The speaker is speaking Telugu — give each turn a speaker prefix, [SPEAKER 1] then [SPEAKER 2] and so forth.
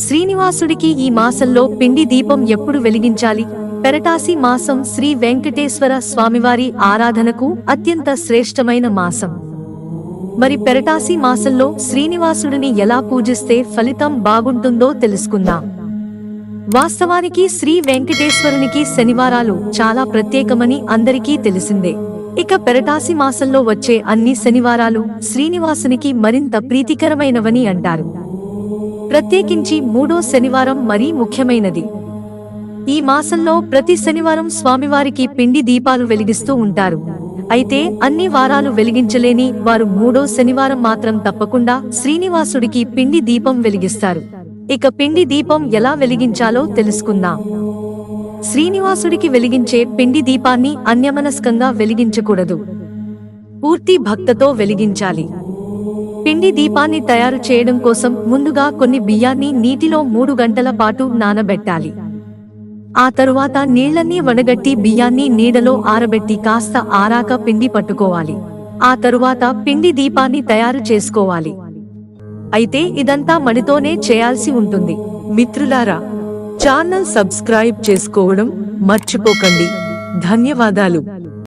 [SPEAKER 1] శ్రీనివాసుడికి ఈ మాసంలో పిండి దీపం ఎప్పుడు వెలిగించాలి? పెరటాసి మాసం శ్రీ వెంకటేశ్వర స్వామివారి ఆరాధనకు అత్యంత శ్రేష్టమైన మాసం. మరి పెరటాసి మాసంలో శ్రీనివాసుడిని ఎలా పూజిస్తే ఫలితం బాగుంటుందో తెలుసుకుందాం. వాస్తవానికి శ్రీ వెంకటేశ్వరునికి శనివారాలు చాలా ప్రత్యేకమని అందరికీ తెలిసిందే. ఇక పెరటాసి మాసంలో వచ్చే అన్ని శనివారాలు శ్రీనివాసునికి మరింత ప్రీతికరమైనవని అంటారు. ప్రత్యేకించి మూడో శనివారం మరీ ముఖ్యమైనది. ఈ మాసంలో ప్రతి శనివారం స్వామివారికి పిండి దీపాలు వెలిగిస్తూ ఉంటారు. అయితే అన్ని వారాలు వెలిగించలేని వారు మూడో శనివారం మాత్రం తప్పకుండా శ్రీనివాసుడికి పిండి దీపం వెలిగిస్తారు. ఇక పిండి దీపం ఎలా వెలిగించాలో తెలుసుకుందాం. శ్రీనివాసుడికి వెలిగించే పిండి దీపాన్ని అన్యమనస్కంగా వెలిగించకూడదు. పూర్తి భక్తతో వెలిగించాలి. పిండి దీపాన్ని తయారు చేయడం కోసం ముందుగా కొన్ని బియ్యాన్ని నీటిలో మూడు గంటల పాటు నానబెట్టాలి. ఆ తరువాత నీళ్ళన్నీ వడగట్టి బియ్యాన్ని నీడలో ఆరబెట్టి కాస్త ఆరాక పిండి పట్టుకోవాలి. ఆ తరువాత పిండి దీపాన్ని తయారు చేసుకోవాలి. అయితే ఇదంతా మడితోనే చేయాల్సి ఉంటుంది. మిత్రులారా ఛానల్ సబ్స్క్రైబ్ చేసుకోవడం మర్చిపోకండి. ధన్యవాదాలు.